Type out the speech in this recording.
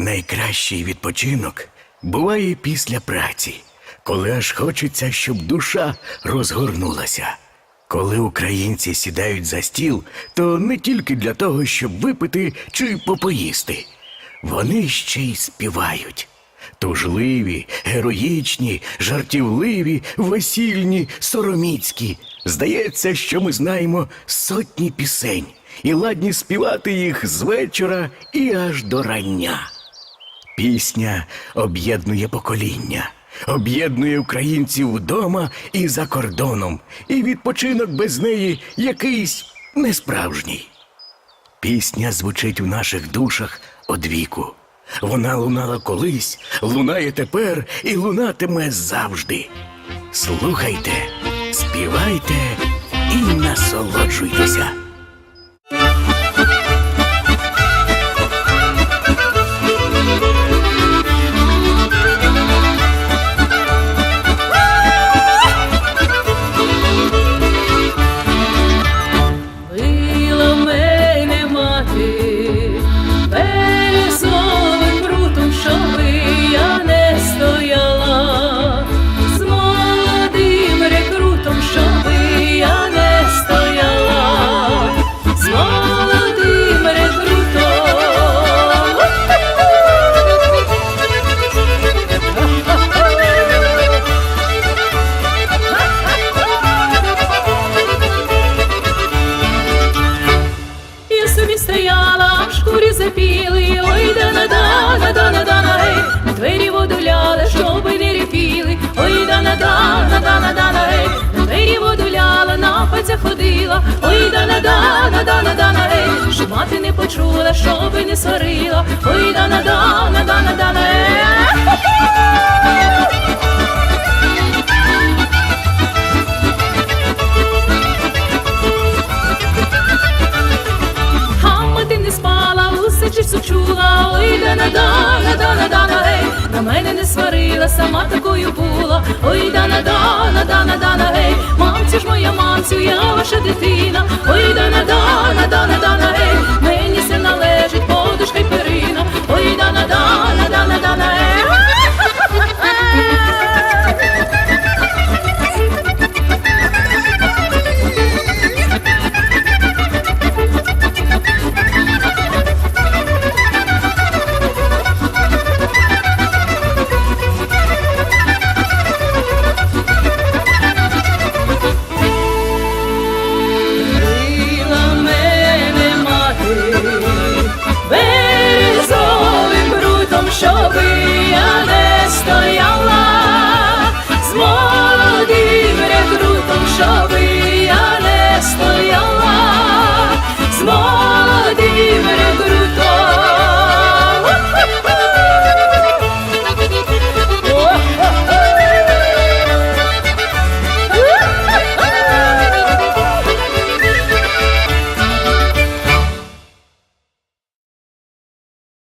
Найкращий відпочинок буває після праці, коли аж хочеться, щоб душа розгорнулася. Коли українці сідають за стіл, то не тільки для того, щоб випити чи попоїсти. Вони ще й співають. Тужливі, героїчні, жартівливі, весільні, сороміцькі. Здається, що ми знаємо сотні пісень і ладні співати їх з вечора і аж до рання. Пісня об'єднує покоління, об'єднує українців вдома і за кордоном, і відпочинок без неї якийсь несправжній. Пісня звучить у наших душах одвіку. Вона лунала колись, лунає тепер і лунатиме завжди. Слухайте, співайте і насолоджуйтеся. Дана дана дана ей, на двері воду ляла, на пальцях ходила, ой дана дана дана дана ей, щоб мати не почула, щоби не сварила, ой дана дана дана дана ей. Не сварила, сама такою була, ой дана дана дана дана гей, мамцю ж моя мамцю, я ваша дитина, ой дана дана дана дана ей, мені все належить,